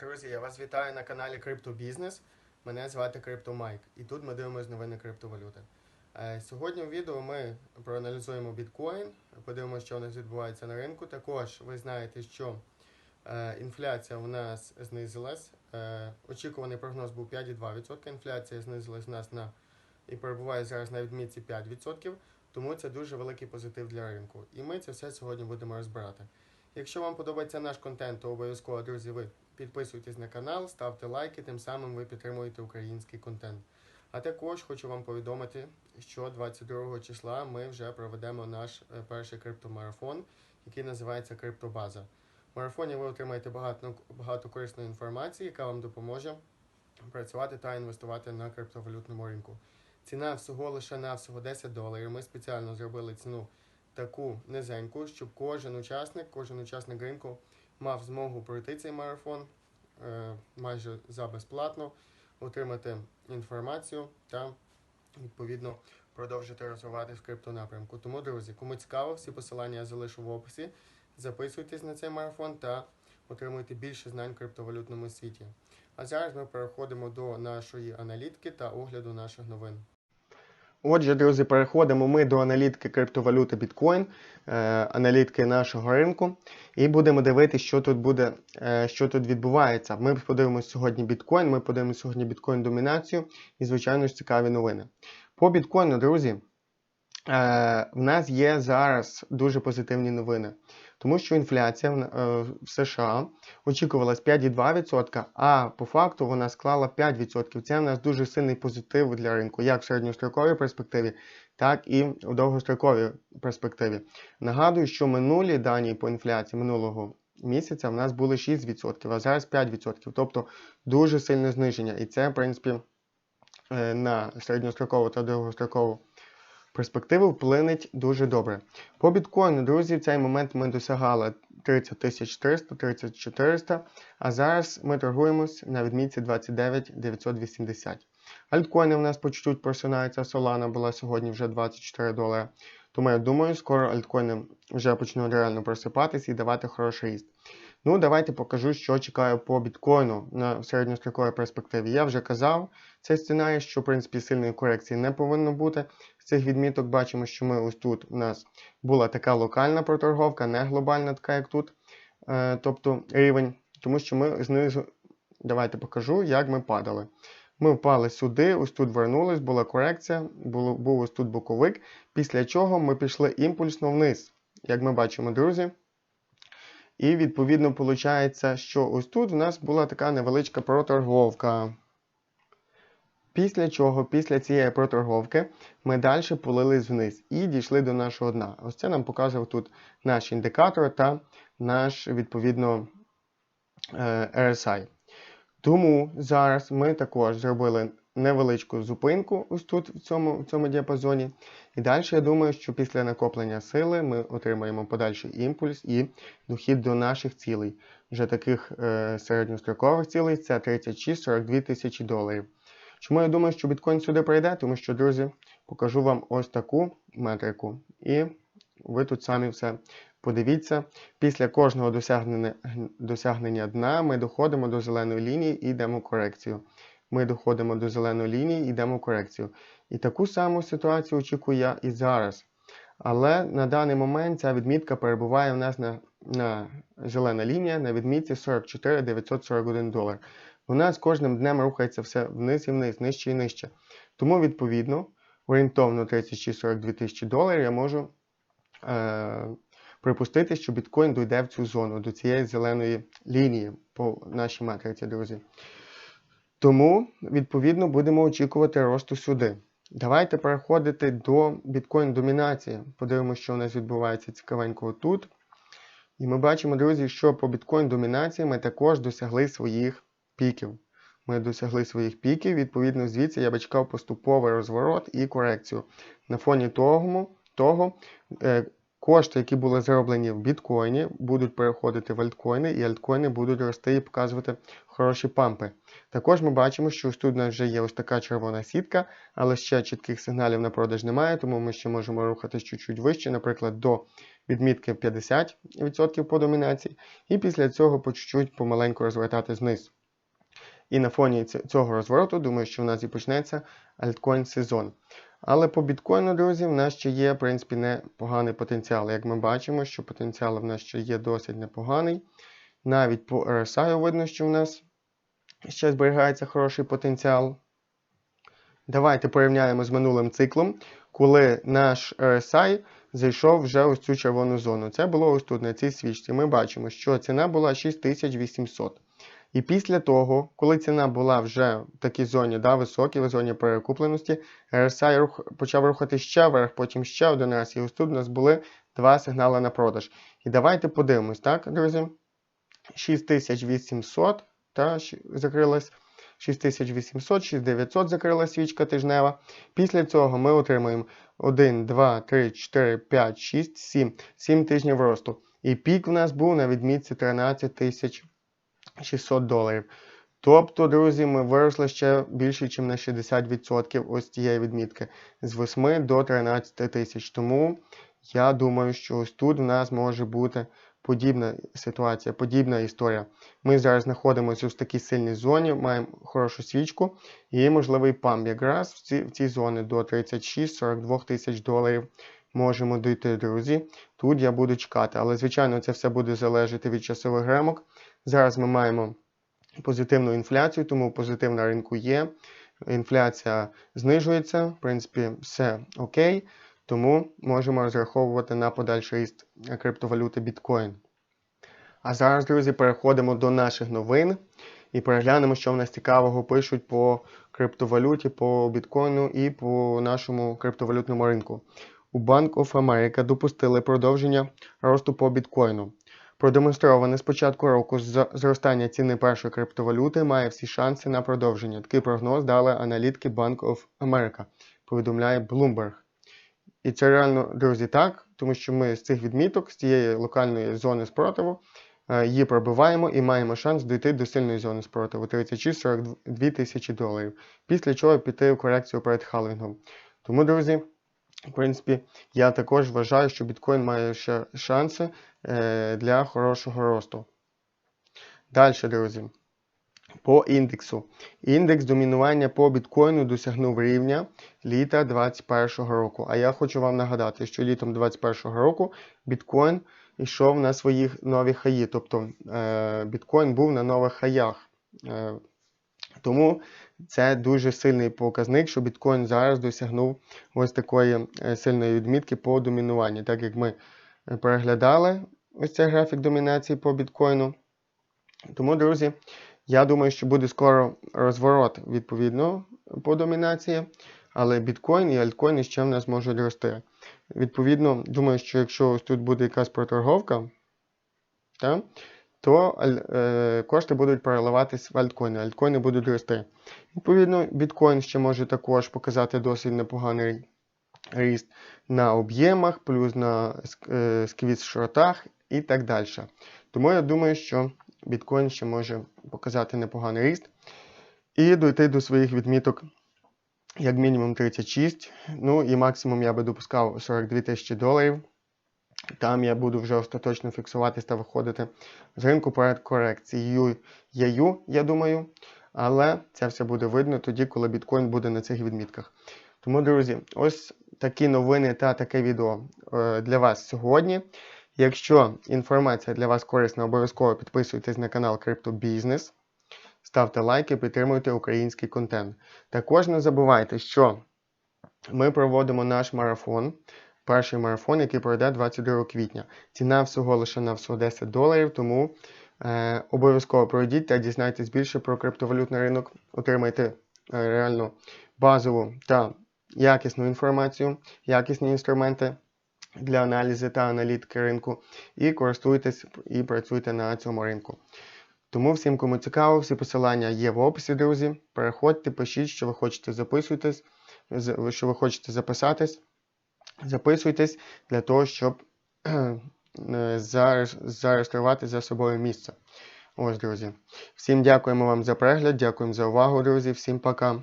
Друзі, я вас вітаю на каналі Криптобізнес. Мене звати CryptoMike. І тут ми дивимося новини криптовалюти. Е, Сьогодні у відео ми проаналізуємо біткоін, подивимося, що у нас відбувається на ринку. Також ви знаєте, що е, інфляція у нас знизилась. Е, Очікуваний прогноз був 5,2%. Інфляція знизилась у нас на і перебуває зараз на відмітці 5%. Тому це дуже великий позитив для ринку. І ми це все сьогодні будемо розбирати. Якщо вам подобається наш контент, то обов'язково, друзі, ви підписуйтесь на канал, ставте лайки, тим самим ви підтримуєте український контент. А також хочу вам повідомити, що 22 числа ми вже проведемо наш е, перший криптомарафон, який називається Криптобаза. В марафоні ви отримаєте багато, багато корисної інформації, яка вам допоможе працювати та інвестувати на криптовалютному ринку. Ціна всього лише на всього 10 доларів. Ми спеціально зробили ціну таку низеньку, щоб кожен учасник, кожен учасник ринку мав змогу пройти цей марафон е, майже за безплатно, отримати інформацію та відповідно продовжити розвиватися в криптонапрямку. Тому, друзі, кому цікаво, всі посилання я залишу в описі. Записуйтесь на цей марафон та отримуйте більше знань в криптовалютному світі. А зараз ми переходимо до нашої аналітики та огляду наших новин. Отже, друзі, переходимо ми до аналітики криптовалюти біткоін, е, аналітики нашого ринку, і будемо дивитися, що тут буде, е, що тут відбувається. Ми подивимося сьогодні біткоін, ми подивимося сьогодні біткоін домінацію і, звичайно ж, цікаві новини. По біткоїну, друзі, в нас є зараз дуже позитивні новини, тому що інфляція в, е, США очікувалась 5,2%, а по факту вона склала 5%. Це в нас дуже сильний позитив для ринку, як в середньостроковій перспективі, так і в довгостроковій перспективі. Нагадую, що минулі дані по інфляції минулого місяця в нас були 6%, а зараз 5%. Тобто дуже сильне зниження. І це, в принципі, е, на середньострокову та довгострокову перспективу вплинеть дуже добре. По біткоїну, друзі, в цей момент ми досягали 30 300, 30 400, а зараз ми торгуємось на відмітці 29 980. Альткоїни в нас по чуть-чуть просинаються. Solana була сьогодні вже 24 долари. Тому я думаю, скоро альткоїни вже почнуть реально просипатись і давати хороший ріст. Ну, давайте покажу, що чекаю по біткоїну на середньостроковій перспективі. Я вже казав цей сценарій, що в принципі сильної корекції не повинно бути. З цих відміток бачимо, що ми ось тут у нас була така локальна проторговка, не глобальна, така як тут, е, тобто рівень, тому що ми знизу, давайте покажу, як ми падали. Ми впали сюди, ось тут вернулись, була корекція, було, був ось тут боковик, після чого ми пішли імпульсно вниз, як ми бачимо, друзі. І відповідно виходить, що ось тут в нас була така невеличка проторговка. Після чого, після цієї проторговки, ми далі полились вниз і дійшли до нашого дна. Ось це нам показував тут наш індикатор та наш, відповідно, е, RSI. Тому зараз ми також зробили невеличку зупинку ось тут, в цьому, в цьому діапазоні. І далі я думаю, що після накоплення сили ми отримаємо подальший імпульс і дохід до наших цілей. Вже таких е, середньострокових цілей це 36-42 тисячі доларів. Чому я думаю, що біткоін сюди прийде? Тому що, друзі, покажу вам ось таку метрику. І ви тут самі все подивіться. Після кожного досягнення, досягнення дна ми доходимо до зеленої лінії і йдемо корекцію. Ми доходимо до зеленої лінії і йдемо корекцію. І таку саму ситуацію очікую я і зараз. Але на даний момент ця відмітка перебуває в нас на, на зелена лінія на відмітці 44 941 долар. Вона з кожним днем рухається все вниз і вниз, нижче і нижче. Тому, відповідно, орієнтовно 36-42 тисячі доларів я можу е, припустити, що біткоін дойде в цю зону, до цієї зеленої лінії по нашій матриці, друзі. Тому, відповідно, будемо очікувати росту сюди. Давайте переходити до біткоін домінації. Подивимося, що у нас відбувається цікавенько тут. І ми бачимо, друзі, що по біткоін домінації ми також досягли своїх піків. Ми досягли своїх піків, відповідно, звідси я б чекав поступовий розворот і корекцію. На фоні того, того е, кошти, які були зроблені в біткоїні, будуть переходити в альткоїни, і альткоїни будуть рости і показувати хороші пампи. Також ми бачимо, що ось тут у нас вже є ось така червона сітка, але ще чітких сигналів на продаж немає, тому ми ще можемо рухатись чуть-чуть вище, наприклад, до відмітки 50% по домінації, і після цього по чуть-чуть помаленьку розвертати вниз. І на фоні цього розвороту, думаю, що в нас і почнеться альткоін сезон. Але по біткоїну, друзі, в нас ще є, в принципі, непоганий потенціал. Як ми бачимо, що потенціал в нас ще є досить непоганий. Навіть по RSI видно, що в нас ще зберігається хороший потенціал. Давайте порівняємо з минулим циклом, коли наш RSI зайшов вже ось цю червону зону. Це було ось тут на цій свічці. Ми бачимо, що ціна була 6800. І після того, коли ціна була вже в такій зоні, да, високій, в зоні перекупленості, RSI рух, почав рухати ще вверх, потім ще один раз. І ось тут у нас були два сигнали на продаж. І давайте подивимось, так, друзі? 6800 та закрилась 6800, 6900 закрила свічка тижнева. Після цього ми отримуємо 1, 2, 3, 4, 5, 6, 7, 7 тижнів росту. І пік в нас був на відмітці 13 600 доларів. Тобто, друзі, ми виросли ще більше, ніж на 60% ось цієї відмітки з 8 до 13 тисяч. Тому я думаю, що ось тут в нас може бути подібна ситуація, подібна історія. Ми зараз знаходимося в такій сильній зоні, маємо хорошу свічку і можливий памп. Якраз в цій, в цій зоні до 36-42 тисяч доларів можемо дійти, друзі. Тут я буду чекати. Але, звичайно, це все буде залежати від часових ремок. Зараз ми маємо позитивну інфляцію, тому позитив на ринку є. Інфляція знижується, в принципі, все окей. Тому можемо розраховувати на подальший ріст криптовалюти біткоін. А зараз, друзі, переходимо до наших новин і переглянемо, що в нас цікавого пишуть по криптовалюті, по біткоїну і по нашому криптовалютному ринку. У Bank America допустили продовження росту по біткоїну. Продемонстроване з початку року зростання ціни першої криптовалюти має всі шанси на продовження. Такий прогноз дали аналітики Bank of America, повідомляє Bloomberg. І це реально, друзі, так, тому що ми з цих відміток, з цієї локальної зони спротиву, е, її пробиваємо і маємо шанс дійти до сильної зони спротиву 36-42 тисячі доларів. Після чого піти в корекцію перед халвінгом. Тому, друзі, в принципі, я також вважаю, що біткоін має ще шанси е, для хорошого росту. Далі, друзі. По індексу. Індекс домінування по біткоїну досягнув рівня літа 2021 року. А я хочу вам нагадати, що літом 2021 року біткоін йшов на своїх нові хаї. Тобто е, біткоін був на нових хаях. Тому це дуже сильний показник, що біткоін зараз досягнув ось такої е, сильної відмітки по домінуванні. Так як ми е, переглядали ось цей графік домінації по біткоїну. Тому, друзі, я думаю, що буде скоро розворот відповідно по домінації, але біткоін і альткоїни ще в нас можуть рости. Відповідно, думаю, що якщо ось тут буде якась проторговка, та, то е, кошти будуть переливатись в альткоїни, альткоїни будуть рости. Відповідно, біткоін ще може також показати досить непоганий ріст на об'ємах, плюс на е, сквіз-шортах і так далі. Тому я думаю, що біткоін ще може показати непоганий ріст і дойти до своїх відміток як мінімум 36. Ну і максимум я би допускав 42 тисячі доларів. Там я буду вже остаточно фіксуватись та виходити з ринку перед корекцією ЄЮ, я думаю. Але це все буде видно тоді, коли біткоін буде на цих відмітках. Тому, друзі, ось такі новини та таке відео е, для вас сьогодні. Якщо інформація для вас корисна, обов'язково підписуйтесь на канал Криптобізнес, ставте лайки, підтримуйте український контент. Також не забувайте, що ми проводимо наш марафон, перший марафон, який пройде 22 квітня. Ціна всього лише на всього 10 доларів, тому е, обов'язково пройдіть та дізнайтесь більше про криптовалютний ринок, отримайте е, реально базову та якісну інформацію, якісні інструменти для аналізу та аналітики ринку, і користуйтесь і працюйте на цьому ринку. Тому всім, кому цікаво, всі посилання є в описі, друзі. Переходьте, пишіть, що ви хочете записуйтесь, що ви хочете записатись. Записуйтесь для того, щоб е, зареєструвати за собою місце. Ось, друзі. Всім дякуємо вам за перегляд, дякуємо за увагу, друзі. Всім пока.